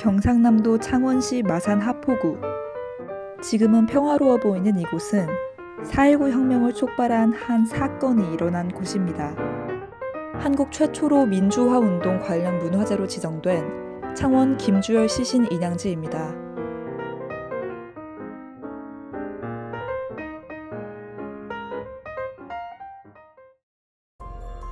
경상남도 창원시 마산 하포구. 지금은 평화로워 보이는 이곳은 4.19 혁명을 촉발한 한 사건이 일어난 곳입니다. 한국 최초로 민주화 운동 관련 문화재로 지정된 창원 김주열 시신 인양지입니다.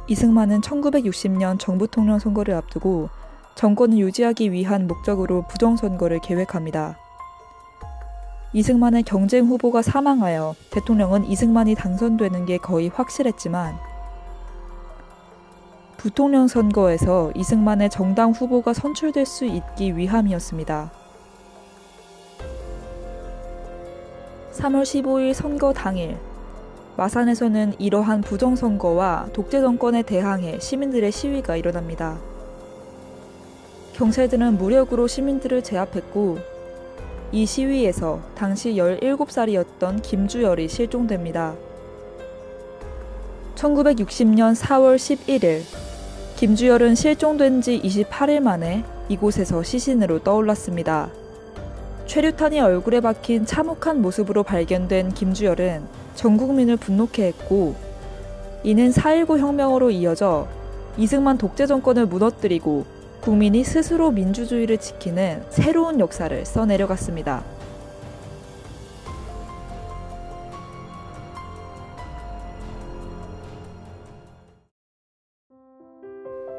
이승만은 1960년 정부통령 선거를 앞두고 정권을 유지하기 위한 목적으로 부정선거를 계획합니다. 이승만의 경쟁 후보가 사망하여 대통령은 이승만이 당선되는 게 거의 확실했지만 부통령 선거에서 이승만의 정당 후보가 선출될 수 있기 위함이었습니다. 3월 15일 선거 당일 마산에서는 이러한 부정선거와 독재 정권에 대항해 시민들의 시위가 일어납니다. 경찰들은 무력으로 시민들을 제압했고 이 시위에서 당시 17살이었던 김주열이 실종됩니다. 1960년 4월 11일 김주열은 실종된 지 28일 만에 이곳에서 시신으로 떠올랐습니다. 최루탄이 얼굴에 박힌 참혹한 모습으로 발견된 김주열은 전 국민을 분노케 했고 이는 4.19 혁명으로 이어져 이승만 독재 정권을 무너뜨리고 국민이 스스로 민주주의를 지키는 새로운 역사를 써내려갔습니다.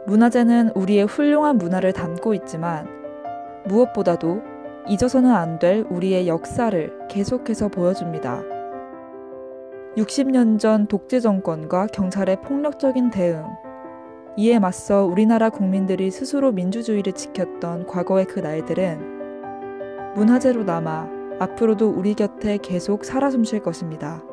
문화재는 우리의 훌륭한 문화를 담고 있지만 무엇보다도 잊어서는 안 될 우리의 역사를 계속해서 보여줍니다. 60년 전 독재 정권과 경찰의 폭력적인 대응, 이에 맞서 우리나라 국민들이 스스로 민주주의를 지켰던 과거의 그 날들은 문화재로 남아 앞으로도 우리 곁에 계속 살아 숨쉴 것입니다.